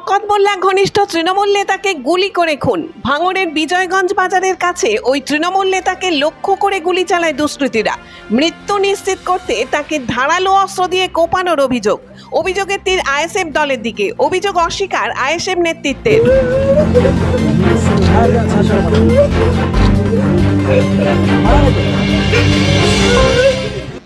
শওকত মোল্লা ঘনিষ্ঠ তৃণমূল নেতাকে গুলি করে খুন। ভাঙড়ের বিজয়গঞ্জ বাজারের কাছে ওই তৃণমূল নেতাকে লক্ষ্য করে গুলি চালায় দুষ্কৃতীরা। মৃত্যু নিশ্চিত করতে তাকে ধারালো অস্ত্র দিয়ে কোপানোর অভিযোগ। অভিযোগের তীর আইএসএফ দলের দিকে। অভিযোগ অস্বীকার আইএসএফ নেতৃত্বের।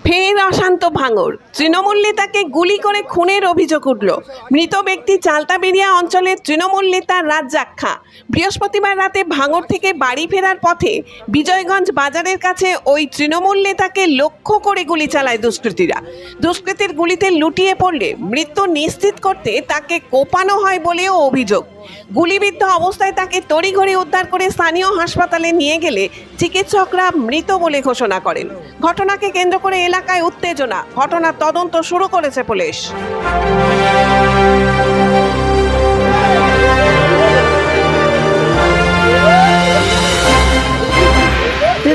ফের অশান্ত ভাঙর। তৃণমূল নেতাকে গুলি করে খুনের অভিযোগ উঠল। মৃত ব্যক্তি চালতাবেরিয়া অঞ্চলের তৃণমূল নেতা রাজ্জাক বৃহস্পতিবার রাতে ভাঙর থেকে বাড়ি ফেরার পথে বিজয়গঞ্জ বাজারের কাছে ওই তৃণমূল নেতাকে লক্ষ্য করে গুলি চালায় দুষ্কৃতীরা। দুষ্কৃতীর গুলিতে লুটিয়ে পড়লে মৃত্যু নিশ্চিত করতে তাকে কোপানো হয় বলেও অভিযোগ। গুলিবিদ্ধ অবস্থায় তাকে তড়িঘড়ি উদ্ধার করে স্থানীয় হাসপাতালে নিয়ে গেলে চিকিৎসকরা মৃত বলে ঘোষণা করেন। ঘটনাকে কেন্দ্র করে এলাকায় উত্তেজনা। ঘটনার তদন্ত শুরু করেছে পুলিশ।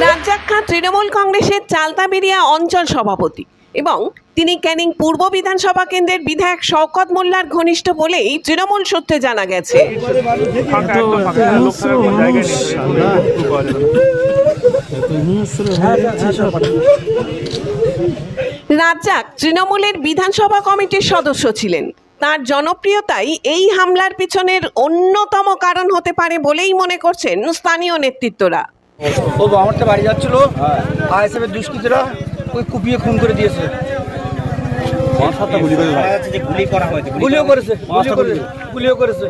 রাজ্জাক খান তৃণমূল কংগ্রেসের চালতাবেরিয়া অঞ্চল সভাপতি এবং তিনি ক্যানিং পূর্ব বিধানসভা কেন্দ্রের বিধায়ক শওকত মোল্লার ঘনিষ্ঠ বলেই তৃণমূল সূত্রে জানা গেছে। রাজ্জাক তৃণমূলের বিধানসভা কমিটির সদস্য ছিলেন। তার জনপ্রিয়তাই এই হামলার পিছনের অন্যতম কারণ হতে পারে বলেই মনে করছেন স্থানীয় নেতৃত্বরা। ও আমার তো বাড়ি যাচ্ছিল। আইএসএফ এর দুষ্কৃতীরা ওই কুপিয়ে খুন করে দিয়েছে। গুলিও করেছে গুলিও করেছে। গুলিও করেছে।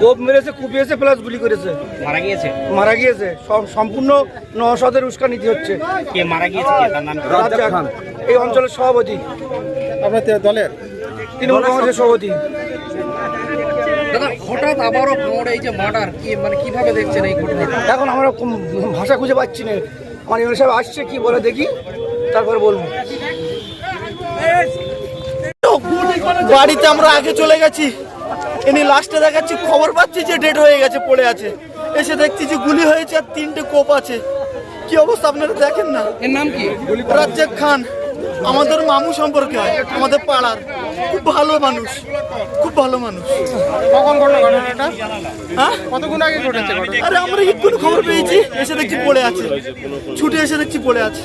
কোপ মেরেছে কুপিয়েছে প্লাস গুলি করেছে। মারা গিয়েছে? মারা গিয়েছে। সব সম্পূর্ণ নশদের উস্কানিতে হচ্ছে। কে মারা গিয়েছে? এই অঞ্চলের সভাপতি। আপনার দলের? তৃণমূল কংগ্রেসের সভাপতি। দাদা হঠাৎ আবারও ভাঙড়ে এই যে মার্ডার কি মানে কীভাবে দেখছেন এই ঘটনাটা? এখন আমরা ভাষা খুঁজে পাচ্ছি না। আমার ইউনি সাহেব আসছে কি বলে দেখি তারপরে বলব। বাড়িতে আমরা আগে চলে গেছি। এনে লাস্টে দেখাচ্ছি খবর পাচ্ছি যে ডেড হয়ে গেছে পড়ে আছে। এসে দেখছি যে গুলি হয়েছে আর তিনটে কোপ আছে। কি অবস্থা আপনারা দেখেন না? এর নাম কি? রাজ্জাক খান আমাদের মামু সম্পর্কে হয় আমাদের পাড়ার। খুব ভালো মানুষ খুব ভালো মানুষ। কখন ঘটনা ঘটনাটা হ্যাঁ? কতক্ষণ আগে ঘটেছে আরে আমরা এক্ষুনি খবর পেয়েছি এসে দেখছি পড়ে আছে। ছুটে এসে দেখছি পড়ে আছে।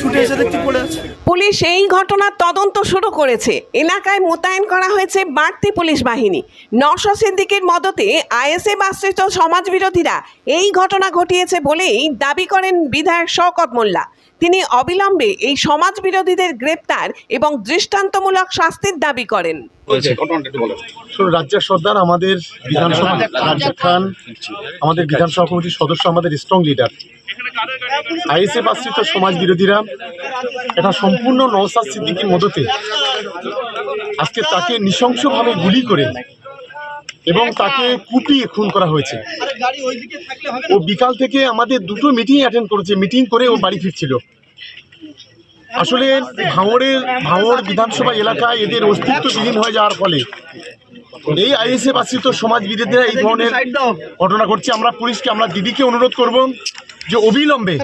ছুটে এসে দেখছি পড়ে আছে। পুলিশ এই ঘটনার তদন্ত শুরু করেছে। এলাকায় মোতায়েন করা হয়েছে বাড়তি পুলিশ বাহিনী। নশো সিদ্দিকের মদতে আইএসএ আশ্রিত সমাজ বিরোধীরা এই ঘটনা ঘটিয়েছে বলেই দাবি করেন বিধায়ক শওকত মোল্লা। তিনি অবিলম্বে এই সমাজ বিরোধীদের গ্রেপ্তার এবং দৃষ্টান্তমূলক শাস্তির দাবি করেন। রাজ্জাক সর্দার আমাদের বিধানসভা রাজ্জাক খান আমাদের বিধানসভা কমিটির সদস্য আমাদের স্ট্রং লিডার আইএসএফ আশ্রিত সমাজ বিরোধীরা এটা সম্পূর্ণ নওসাদ সিদ্দিকির মদতে আজকে তাকে নৃশংসভাবে গুলি করে এবং তাকে কুপিয়ে খুন করা হয়েছে। ও বিকাল থেকে আমাদের দুটো মিটিং অ্যাটেন্ড করেছে। মিটিং করে ও বাড়ি ফিরছিল। আসলে ভাঙড়ের, ভাঙড় বিধানসভা এলাকায় এদের অস্তিত্ব বিলীন হয়ে যাওয়ার ফলে এই আইএসএফ আশ্রিত সমাজ বিরোধীরা এই ধরনের ঘটনা ঘটছে। আমরা পুলিশকে, আমরা দিদিকে অনুরোধ করব যে অবিলম্বে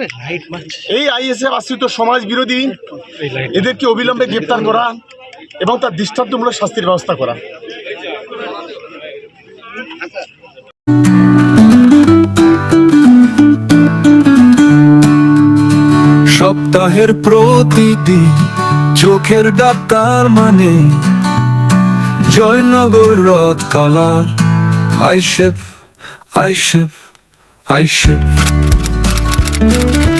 এই আইএসএফ আশ্রিত সমাজ বিরোধী এদেরকে অবিলম্বে গ্রেপ্তার করা এবং তার দৃষ্টান্তমূলক শাস্তির ব্যবস্থা করা। সপ্তাহের প্রতিদিন চোখের ডাক্তার মানে জয়নগর রথ কালার আইসেফ আইসেফ আইসেফ। Thank you.